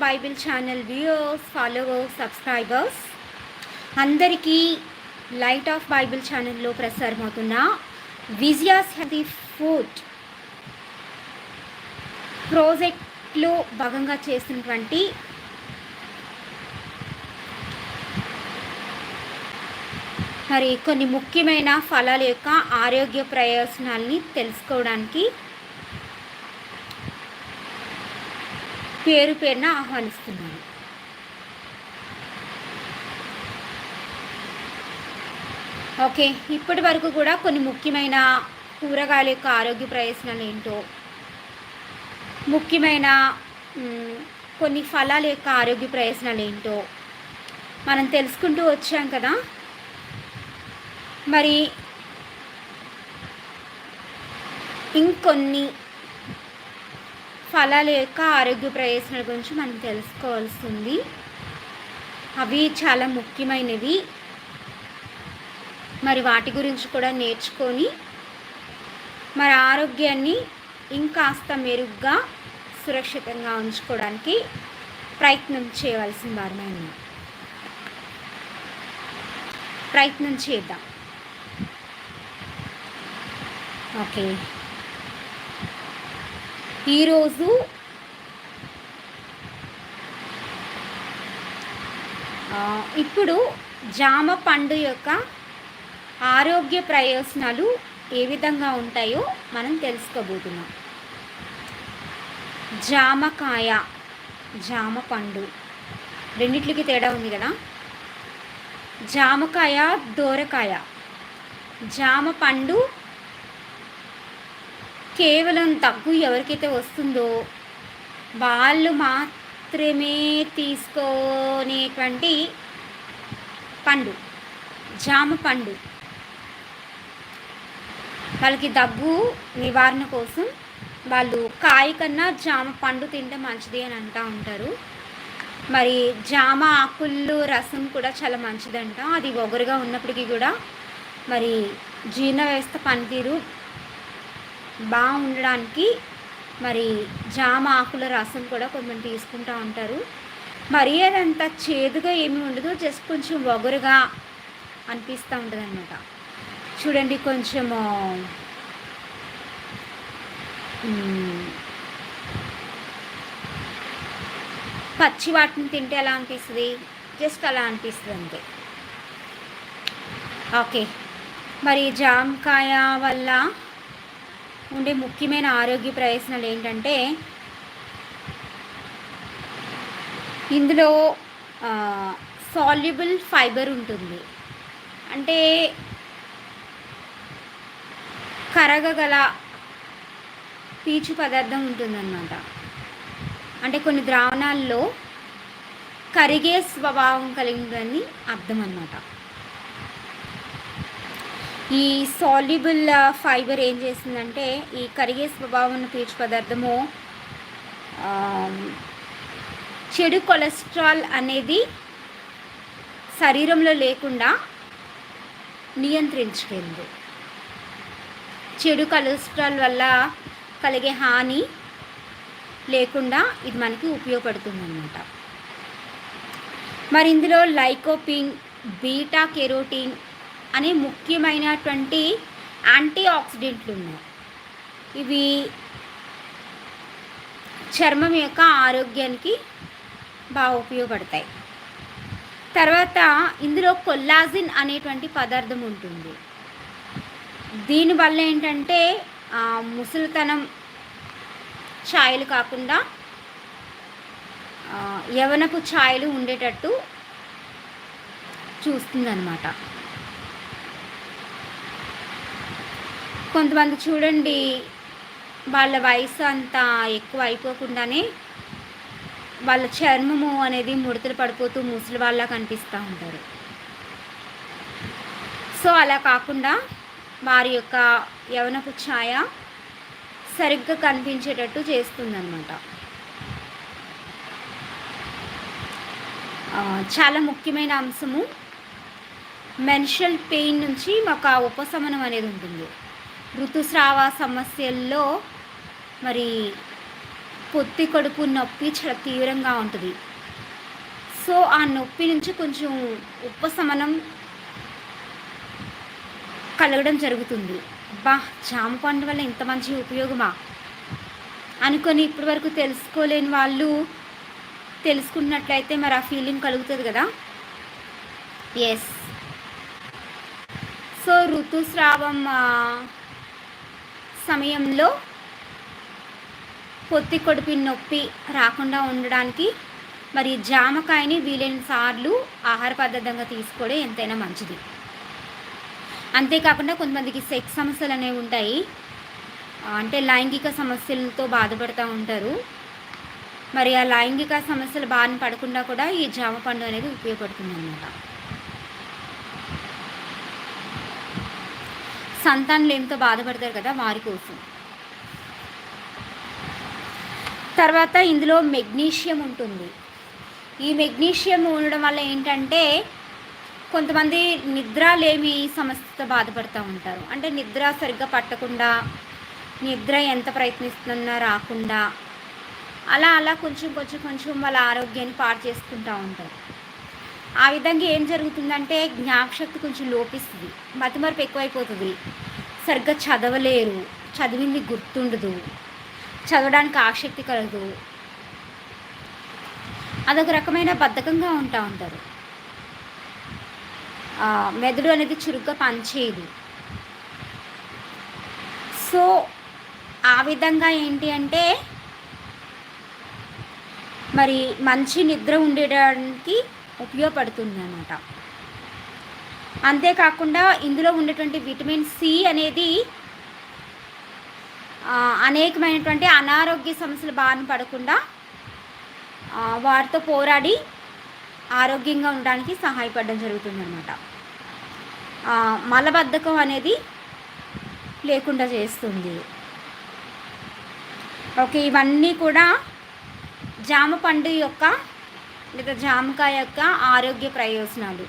Bible channel viewers followers subscribers అందరికీ light of Bible ఛానల్లో ప్రసారమవుతున్న విజయాస్ హెల్తీ ఫుడ్ ప్రాజెక్ట్లో భాగంగా చేసినటువంటి మరి కొన్ని ముఖ్యమైన ఫలాల యొక్క ఆరోగ్య ప్రయోజనాల్ని తెలుసుకోవడానికి పేరు పేరున ఆహ్వానిస్తున్నాను. ఓకే ఇప్పటి వరకు కూడా కొన్ని ముఖ్యమైన కూరగాయల యొక్క ఆరోగ్య ప్రయోజనాలు ఏంటో ముఖ్యమైన కొన్ని ఫలాల యొక్క ఆరోగ్య ప్రయోజనాలు ఏంటో మనం తెలుసుకుంటూ వచ్చాం కదా. మరి ఇంకొన్ని ఫలాల యొక్క ఆరోగ్య ప్రయోజనాల గురించి మనం తెలుసుకోవాల్సింది. అవి చాలా ముఖ్యమైనవి. మరి వాటి గురించి కూడా నేర్చుకొని మరి ఆరోగ్యాన్ని ఇంకాస్త మెరుగ్గా సురక్షితంగా ఉంచుకోవడానికి ప్రయత్నం చేయవలసిన వారమే ప్రయత్నం చేద్దాం. ఓకే. ఈరోజు ఇప్పుడు జామ పండు యొక్క ఆరోగ్య ప్రయోజనాలు ఏ విధంగా ఉంటాయో మనం తెలుసుకోబోతున్నాం. జామకాయ జామ పండు రెండిట్లకి తేడా ఉంది కదా? జామకాయ దోరకాయ. జామ పండు కేవలం తగ్గు ఎవరికైతే వస్తుందో వాళ్ళు మాత్రమే తీసుకునేటువంటి పండు జామ పండు. వాళ్ళకి దగ్గు నివారణ కోసం వాళ్ళు కాయ కన్నా జామ పండు తింటే మంచిది అని అంటూ ఉంటారు. మరి జామ ఆకుళ్ళు రసం కూడా చాలా మంచిదంట. అది ఒగరుగా ఉన్నప్పటికీ కూడా మరి జీర్ణ వ్యవస్థ పనితీరు బాగుండడానికి మరి జామ ఆకుల రసం కూడా కొంతమంది తీసుకుంటూ ఉంటారు. మరి అదంత చేదుగా ఏమి ఉండదు జస్ట్ కొంచెం వగరుగా అనిపిస్తూ ఉంటుంది అనమాట చూడండి కొంచెము పచ్చి వాటిని తింటే ఎలా అనిపిస్తుంది? జస్ట్ అలా అనిపిస్తుంది అంతే. ఓకే. మరి జామకాయ వల్ల ఉండే ముఖ్యమైన ఆరోగ్య ప్రయోజనాలు ఏంటంటే ఇందులో సాల్యుబుల్ ఫైబర్ ఉంటుంది. అంటే కరగగల పీచు పదార్థం ఉంటుందన్నమాట. అంటే కొన్ని ద్రావణాల్లో కరిగే స్వభావం కలిగిందని అర్థం అన్నమాట ఈ సాల్యుబుల్ ఫైబర్ ఏం చేసిందంటే ఈ కరిగే స్వభావం ఉన్న పీచు పదార్థము చెడు కొలెస్ట్రాల్ అనేది శరీరంలో లేకుండా నియంత్రించగలదు చెడు కొలెస్ట్రాల్ వల్ల కలిగే హాని లేకుండా ఇది మనకి ఉపయోగపడుతుందన్నమాట. మరి ఇందులో లైకోపిన్ బీటా కెరోటిన్ అనే ముఖ్యమైనటువంటి యాంటీ ఆక్సిడెంట్లు ఉన్నాయి ఇవి చర్మం యొక్క ఆరోగ్యానికి బాగా ఉపయోగపడతాయి. తర్వాత ఇందులో కొల్లాజిన్ అనేటువంటి పదార్థం ఉంటుంది. దీనివల్ల ఏంటంటే ముసలితనం ఛాయలు కాకుండా యవనపు ఛాయలు ఉండేటట్టు చూస్తుందన్నమాట. కొంతమంది చూడండి వాళ్ళ వయసు అంతా ఎక్కువ అయిపోకుండానే వాళ్ళ చర్మము అనేది ముడతలు పడిపోతూ ముసలి వాళ్ళ కనిపిస్తూ ఉంటారు. సో అలా కాకుండా వారి యొక్క యవనపు ఛాయ సరిగ్గా కనిపించేటట్టు చేస్తుందన్నమాట. చాలా ముఖ్యమైన అంశము మెన్షల్ పెయిన్ నుంచి ఒక ఉపశమనం అనేది ఉంటుంది. ఋతుస్రావ సమస్యల్లో మరి పొత్తి కడుపు నొప్పి చాలా తీవ్రంగా ఉంటుంది. సో ఆ నొప్పి నుంచి కొంచెం ఉపశమనం కలగడం జరుగుతుంది. బా జామ పండు వల్ల ఇంత మంచి ఉపయోగమా? అనుకొని ఇప్పటి వరకు తెలుసుకోలేని వాళ్ళు తెలుసుకున్నట్లయితే మరి ఆ ఫీలింగ్ కలుగుతుంది కదా? ఎస్ సో ఋతుస్రావం సమయంలో పొత్తి కొడిపి నొప్పి రాకుండా ఉండడానికి మరి జామకాయని వీలైన సార్లు ఆహార పదార్థంగా తీసుకోవడం ఎంతైనా మంచిది. అంతేకాకుండా కొంతమందికి సెక్స్ సమస్యలు అనేవి ఉంటాయి. అంటే లైంగిక సమస్యలతో బాధపడుతూ ఉంటారు. మరి ఆ లైంగిక సమస్యలు బారిన పడకుండా కూడా ఈ జామ పండు అనేది ఉపయోగపడుతుంది అనమాట సంతానం లేనితో బాధపడతారు కదా వారి కోసం. తర్వాత ఇందులో మెగ్నీషియం ఉంటుంది. ఈ మెగ్నీషియం ఉండడం వల్ల ఏంటంటే కొంతమంది నిద్ర లేమి సమస్యతో బాధపడుతూ ఉంటారు. అంటే నిద్ర సరిగ్గా పట్టకుండా నిద్ర ఎంత ప్రయత్నిస్తున్నా రాకుండా అలా అలా కొంచెం కొంచెం కొంచెం వాళ్ళ ఆరోగ్యాన్ని పాడు చేసుకుంటూ ఉంటారు. ఆ విధంగా ఏం జరుగుతుందంటే జ్ఞాపశక్తి కొంచెం లోపిస్తుంది. మతిమరుపు ఎక్కువైపోతుంది. సరిగ్గా చదవలేరు. చదివింది గుర్తుండదు. చదవడానికి ఆసక్తి కలదు. అదొక రకమైన బద్ధకంగా ఉంటా ఉంటారు. మెదడు అనేది చురుగ్గా పనిచేయదు. సో ఆ విధంగా ఏంటి అంటే మరి మంచి నిద్ర ఉండడానికి ఉపయోగపడుతుంది అన్నమాట అంతేకాకుండా ఇందులో ఉండేటువంటి విటమిన్ సి అనేది అనేకమైనటువంటి అనారోగ్య సమస్యలు బారిన పడకుండా వారితో పోరాడి ఆరోగ్యంగా ఉండడానికి సహాయపడడం జరుగుతుందన్నమాట. మలబద్ధకం అనేది లేకుండా చేస్తుంది. ఓకే ఇవన్నీ కూడా జామ పండు యొక్క లేదా జామకాయ యొక్క ఆరోగ్య ప్రయోజనాలు.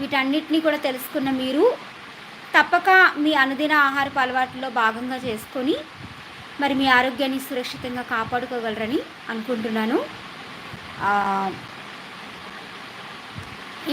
వీటన్నిటినీ కూడా తెలుసుకున్న మీరు తప్పక మీ అనుదిన ఆహారపు అలవాట్లలో భాగంగా చేసుకొని మరి మీ ఆరోగ్యాన్ని సురక్షితంగా కాపాడుకోగలరని అనుకుంటున్నాను.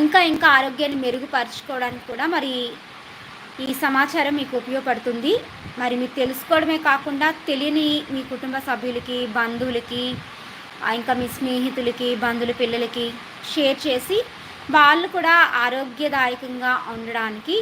ఇంకా ఇంకా ఆరోగ్యాన్ని మెరుగుపరచుకోవడానికి కూడా మరి ఈ సమాచారం మీకు ఉపయోగపడుతుంది. మరి మీరు తెలుసుకోవడమే కాకుండా తెలియని మీ కుటుంబ సభ్యులకి బంధువులకి ఇంకా మీ స్నేహితులకి బంధువుల పిల్లలకి షేర్ చేసి వాళ్ళు కూడా ఆరోగ్యదాయకంగా ఉండడానికి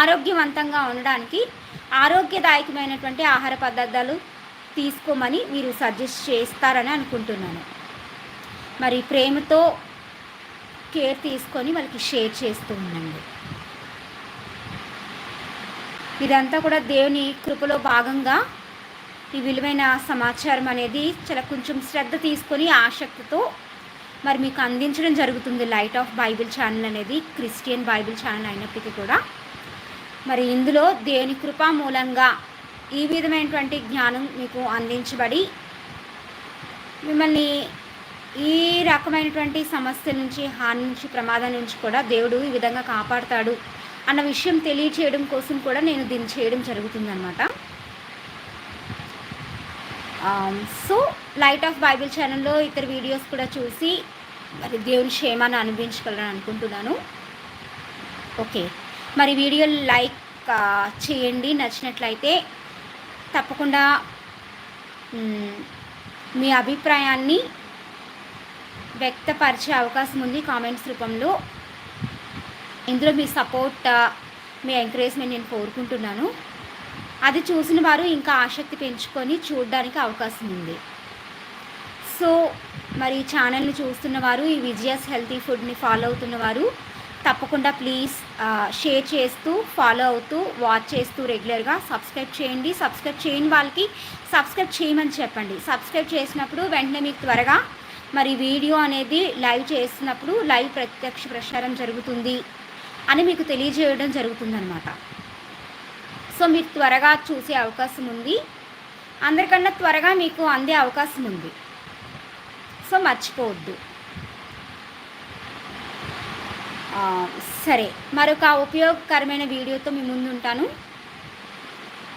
ఆరోగ్యవంతంగా ఉండడానికి ఆరోగ్యదాయకమైనటువంటి ఆహార పదార్థాలు తీసుకోమని మీరు సజెస్ట్ చేస్తారని అనుకుంటున్నాను. మరి ప్రేమతో కేర్ తీసుకొని వాళ్ళకి షేర్ చేస్తూ ఉండండి. ఇదంతా కూడా దేవుని కృపలో భాగంగా ఈ విలువైన సమాచారం అనేది చాలా కొంచెం శ్రద్ధ తీసుకొని ఆసక్తితో మరి మీకు అందించడం జరుగుతుంది. లైట్ ఆఫ్ బైబిల్ ఛానల్ అనేది క్రిస్టియన్ బైబిల్ ఛానల్ అయినప్పటికీ కూడా. మరి ఇందులో దేవుని కృపా మూలంగా ఈ విధమైనటువంటి జ్ఞానం మీకు అందించబడి మిమ్మల్ని ఈ రకమైనటువంటి సమస్య నుంచి హాని నుంచి ప్రమాదం నుంచి కూడా దేవుడు ఈ విధంగా కాపాడుతాడు అన్న విషయం తెలియచేయడం కోసం కూడా నేను దీన్ని చేయడం జరుగుతుందన్నమాట. సో లైట్ ఆఫ్ బైబిల్ ఛానల్లో ఇతర వీడియోస్ కూడా చూసి మరి దేవుని క్షేమాన్ని అనుభవించగలని అనుకుంటున్నాను. ఓకే మరి వీడియో లైక్ చేయండి. నచ్చినట్లయితే తప్పకుండా మీ అభిప్రాయాన్ని వ్యక్తపరిచే అవకాశం ఉంది కామెంట్స్ రూపంలో. ఇందులో మీ సపోర్ట్ మీ ఎంకరేజ్మెంట్ నేను కోరుకుంటున్నాను. అది చూసిన వారు ఇంకా ఆసక్తి పెంచుకొని చూడడానికి అవకాశం ఉంది. సో మరి ఛానల్ని చూస్తున్న వారు ఈ విజయస్ హెల్తీ ఫుడ్ని ఫాలో అవుతున్న వారు తప్పకుండా ప్లీజ్ షేర్ చేస్తూ ఫాలో అవుతూ వాచ్ చేస్తూ రెగ్యులర్గా సబ్స్క్రైబ్ చేయండి. సబ్స్క్రైబ్ చేయని వాళ్ళకి సబ్స్క్రైబ్ చేయమని చెప్పండి. సబ్స్క్రైబ్ చేసినప్పుడు వెంటనే మీకు త్వరగా మరి వీడియో అనేది లైవ్ చేసినప్పుడు లైవ్ ప్రత్యక్ష ప్రసారం జరుగుతుంది అని మీకు తెలియజేయడం జరుగుతుందన్నమాట. సో మీరు త్వరగా చూసే అవకాశం ఉంది. అందరికన్నా త్వరగా మీకు అందే అవకాశం ఉంది. సో మర్చిపోవద్దు. సరే మరొక ఉపయోగకరమైన వీడియోతో మీ ముందు ఉంటాను.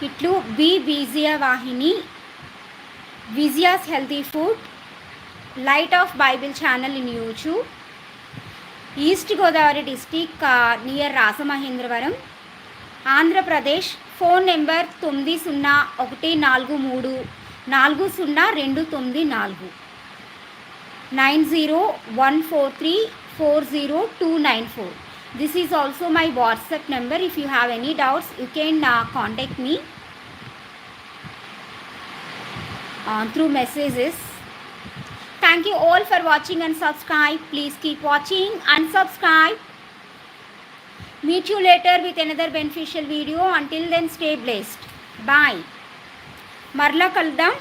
ఇట్లు B Vijaya Vahini Vijayas healthy food light of Bible channel in YouTube East Godavari district near Rajamahendravaram Andhra Pradesh phone number తొమ్మిది సున్నా ఒకటి నాలుగు మూడు నాలుగు సున్నా రెండు తొమ్మిది నాలుగు nine zero one four three four zero two nine four this is also my WhatsApp number if you have any doubts you can contact me through messages Thank you all for watching and subscribe. Please keep watching and subscribe. Meet you later with another beneficial video. Until then, stay blessed. Bye. మరలా కలుద్దాం